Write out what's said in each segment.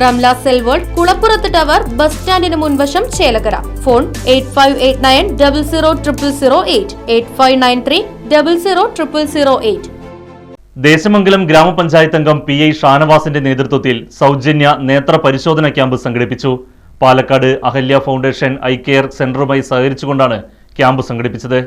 Ramla cell world കുളപ്പുറത്ത് tower bus സ്റ്റാൻഡിന് മുൻവശം Chelakkara phone eight five eight nine double zero triple zero eight. Eight five nine three double zero triple zero eight. Desamangalam ഗ്രാമപഞ്ചായത്ത് അംഗം P I ഷാനവാസിന്റെ നേതൃത്വത്തിൽ സൗജന്യ നേത്ര പരിശോധന ക്യാമ്പ് സംഘടിപ്പിച്ചു. Palakkad Ahalya foundation eye care സെന്ററുമായി സഹകരിച്ചുകൊണ്ടാണ് ക്യാമ്പ് സംഘടിപ്പിച്ചത്.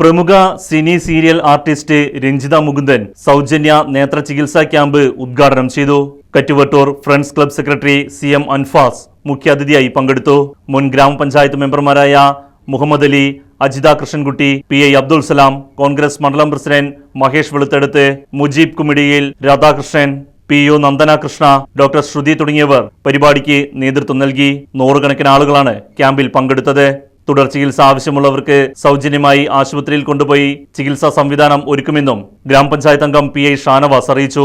പ്രമുഖ cine serial artist Ranjitha Mukundan സൗജന്യ നേത്ര ചികിത്സാ ക്യാമ്പ് ഉദ്ഘാടനം ചെയ്തു. Kattuvattur friends club secretary C M Anfas മുഖ്യാതിഥിയായി പങ്കെടുത്തു. മുൻ ഗ്രാമപഞ്ചായത്ത് മെമ്പർമാരായ മുഹമ്മദ് അലി അജിത കൃഷ്ണൻകുട്ടി പി ഐ അബ്ദുൾ സലാം കോൺഗ്രസ് മണ്ഡലം president Mahesh Veluthedathu Mujeeb Kumidiyil Radhakrishnan P U Nandana Krishna doctor Shruthi തുടങ്ങിയവർ പരിപാടിക്ക് നേതൃത്വം നൽകി. നൂറുകണക്കിന് ആളുകളാണ് ക്യാമ്പിൽ പങ്കെടുത്തത്. തുടർ ചികിത്സ ആവശ്യമുള്ളവർക്ക് സൗജന്യമായി ആശുപത്രിയിൽ കൊണ്ടുപോയി ചികിത്സാ സംവിധാനം ഒരുക്കുമെന്നും ഗ്രാമപഞ്ചായത്ത് അംഗം പി ഐ ഷാനവാസ് അറിയിച്ചു.